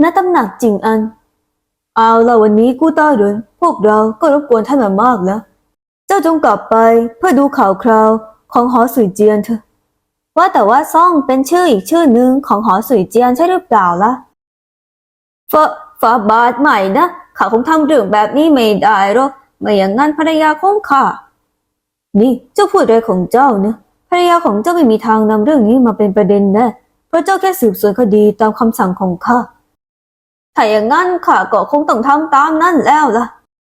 ณตำหนักจิงอัน เอาละวันนี้กู้ต้าเรินพวกเราก็รบกวนท่านมามากแล้ว เจ้าจงกลับไปเพื่อดูข่าวคราวของหอสุยเจียนเถอะ ว่าแต่ว่าซ่องเป็นชื่ออีกชื่อหนึ่งของหอสุยเจียนใช่หรือเปล่าล่ะฝาฝาบาทใหม่นะข้าคงทำเรื่องแบบนี้ไม่ได้หรอกไม่อย่างนั้นภรรยาของข้า นี่เจ้าพูดอะไรของเจ้าเนี่ยภรรยาของเจ้าไม่มีทางนำเรื่องนี้มาเป็นประเด็นแน่เพราะเจ้าแค่สืบสวนคดีตามคำสั่งของข้า ถ้าอย่างนั้นข้าก็คงต้องทำตามนั่นแล้วล่ะ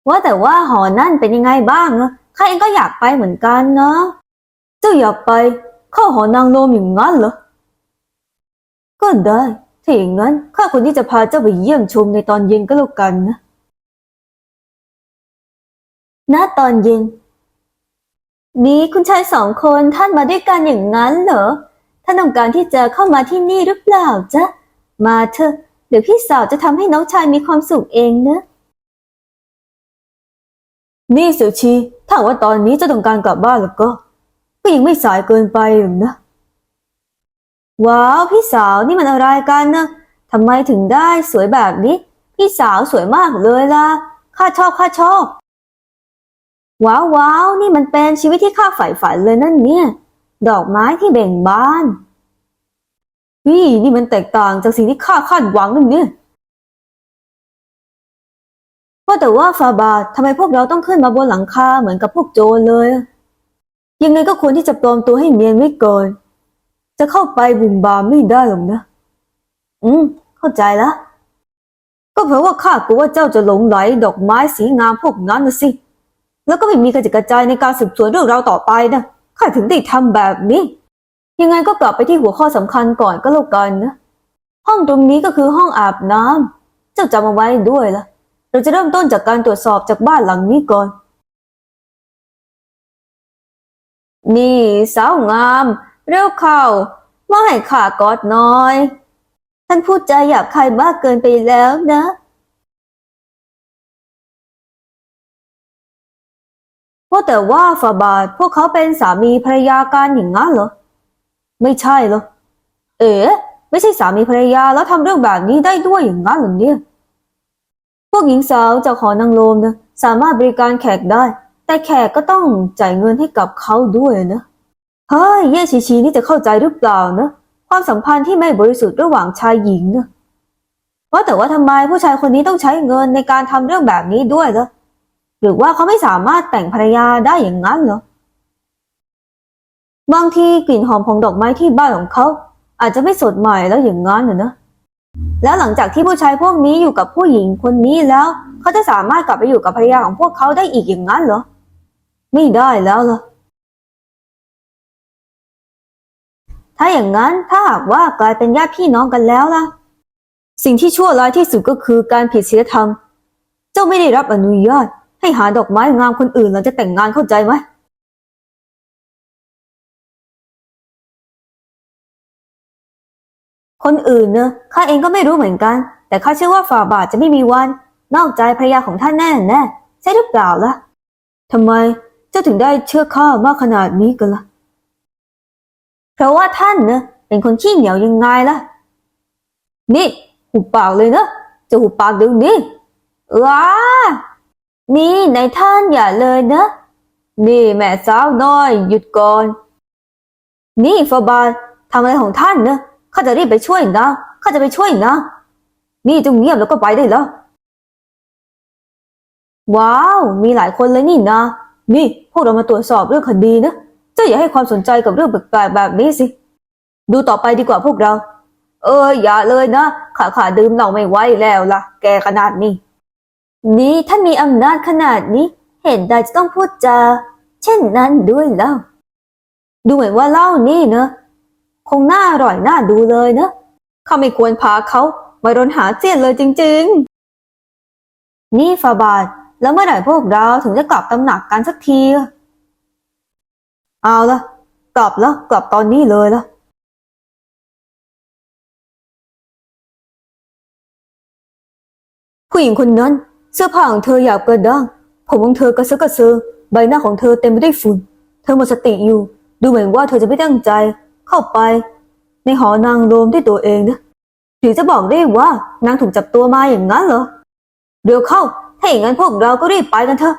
ว่าแต่ว่าหอนั่นเป็นยังไงบ้างอะข้าเองก็อยากไปเหมือนกันนะ เจ้าอยากไปเข้าหอนางโลมอย่างนั้นเหรอ ก็ได้ถ้าอย่างนั้นข้าคนที่จะพาเจ้าไปเยี่ยมชมในตอนเย็นก็แล้วกันนะณตอนเย็น นี่คุณชายสองคนท่านมาด้วยกันอย่างนั้นเหรอ ท่านต้องการที่จะเข้ามาที่นี่หรือเปล่าจ๊ะ มาเถอะ เดี๋ยวพี่สาวจะทำให้น้องชายมีความสุขเองนะ นี่เสี่ยวชี ถ้าว่าตอนนี้เจะต้องการกลับบ้านแล้วก็ ก็ยังไม่สายเกินไปหรอกนะ ว้าว พี่สาวนี่มันอะไรกันนะทำไมถึงได้สวยแบบนี้ พี่สาวสวยมากเลยล่ะ ข้าชอบข้าชอบ ว้าวว้าวนี่มันเป็นชีวิตที่ข้าใฝ่ฝันเลยนั่นเนี่ย ดอกไม้ที่เบ่งบาน วินี่มันแตกต่างจากสิ่งที่ข้าคาดหวังนั่นเนี่ยว่าแต่ว่าฟาบาทำไมพวกเราต้องขึ้นมาบนหลังคาเหมือนกับพวกโจรเลย ยังไงก็ควรที่จะปลอมตัวให้เนียนไว้ก่อนจะเข้าไปบุ่มบามไม่ได้หรอกนะ อืม เข้าใจล้วก็เพราะว่าข้ากลัวว่าเจ้าจะหลงไหลดอกไม้สีงามพวกนั้นนะสิ แล้วก็ไม่มีกระจิกระจายในการสืบสวนเรื่องราวต่อไปนะ ข้าถึงได้ทำแบบนี้ ยังไงก็กลับไปที่หัวข้อสำคัญก่อนก็แล้วกันนะห้องตรงนี้ก็คือห้องอาบน้ำเจ้าจำเอาไว้ด้วยล่ะ เราจะเริ่มต้นจากการตรวจสอบจากบ้านหลังนี้ก่อน นี่สาวงาม เร็วเข้ามาให้ข้ากอดหน่อย ท่านพูดใจหยาบคายมากเกินไปแล้วนะว่าแต่ว่าฝาบาทพวกเขาเป็นสามีภรรยากันอย่างนั้นเหรอ ไม่ใช่เหรอ เอ๋ไม่ใช่สามีภรรยาแล้วทำเรื่องแบบนี้ได้ด้วยอย่างนั้นเหรอเนี่ย พวกหญิงสาวจากหอนางโลมนะสามารถบริการแขกได้ แต่แขกก็ต้องจ่ายเงินให้กับเขาด้วยนะเฮ้ยเย่ชีชีนี่จะเข้าใจหรือเปล่านะ ความสัมพันธ์ที่ไม่บริสุทธิ์ระหว่างชายหญิงนะว่าแต่ว่าทำไมผู้ชายคนนี้ต้องใช้เงินในการทำเรื่องแบบนี้ด้วยล่ะหรือว่าเขาไม่สามารถแต่งภรรยาได้อย่างนั้นเหรอ บางทีกลิ่นหอมของดอกไม้ที่บ้านของเขา อาจจะไม่สดใหม่แล้วอย่างนั้นน่ะนะแล้วหลังจากที่ผู้ชายพวกนี้อยู่กับผู้หญิงคนนี้แล้ว เขาจะสามารถกลับไปอยู่กับภรรยาของพวกเขาได้อีกอย่างนั้นเหรอ ไม่ได้แล้วเหรอถ้าอย่างนั้นถ้าหากว่ากลายเป็นญาติพี่น้องกันแล้วล่ะ สิ่งที่ชั่วร้ายที่สุดก็คือการผิดศีลธรรม เจ้าไม่ได้รับอนุญาต ให้หาดอกไม้งามคนอื่นหลังจะแต่งงานเข้าใจไหม คนอื่นเนอะข้าเองก็ไม่รู้เหมือนกัน แต่ข้าเชื่อว่าฝ่าบาทจะไม่มีวัน นอกใจภรรยาของท่านแน่แน่ใช่หรือเปล่าล่ะทำไมเจ้าถึงได้เชื่อข้ามากขนาดนี้กันล่ะ เพราะว่าท่านเนอะเป็นคนขี้เหนียวยังไงล่ะ นี่หุบปากเลยนะจะหุบปากเดี๋ยวนี้ว้านี่นายท่านอย่าเลยนะนี่แม่สาวน้อยหยุดก่อน นี่ฟาบาททำอะไรของท่านเนะ ข้าจะรีบไปช่วยนะข้าจะไปช่วยนะนี่จงเงียบแล้วก็ไปได้แล้วว้าว มีหลายคนเลยนี่นะ นี่พวกเรามาตรวจสอบเรื่องคดีนะเจ้าอย่าให้ความสนใจกับเรื่องแปลกๆแบบนี้สิ ดูต่อไปดีกว่าพวกเรา เอออย่าเลยนะข้าขาดื่มเหล้าไม่ไหวแล้วล่ะ แกขนาดนี้ นี่ท่านมีอำนาจขนาดนี้ เห็นใดจะต้องพูดจาเช่นนั้นด้วยแล้วดูเหมือนว่าเล้านี่เนอะ คงน่าอร่อยน่าดูเลยเนอะเขาไม่ควรพาเขามารนหาเจียนเลยจริง ๆ นี่ฟาบาทแล้วเมื่อไหร่พวกเราถึงจะกลับตำหนักกันสักที เอาละกลับแล้วกลับตอนนี้เลยละผู้หญิงคนนั้น เสื้อผ้าของเธอหยาบกระด้างผมของเธอกระเซาะกระเซิงใบหน้าของเธอเต็มไปด้วยฝุ่น เธอหมดสติอยู่ ดูเหมือนว่าเธอจะไม่ตั้งใจ เข้าไป ในหอนางโรมด้วยตัวเองนะหรือจะบอกได้ว่านางถูกจับตัวมาอย่างนั้นเหรอเร็วเข้า ถ้าอย่างนั้นพวกเราก็รีบไปกันเถอะ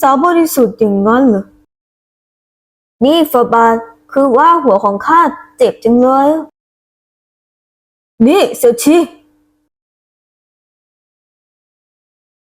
สาวบริสุทธิ์อย่างนั้นเหรอ นี่ฟาบาทคือว่าหัวของข้าเจ็บจังเลย นี่เสียวชี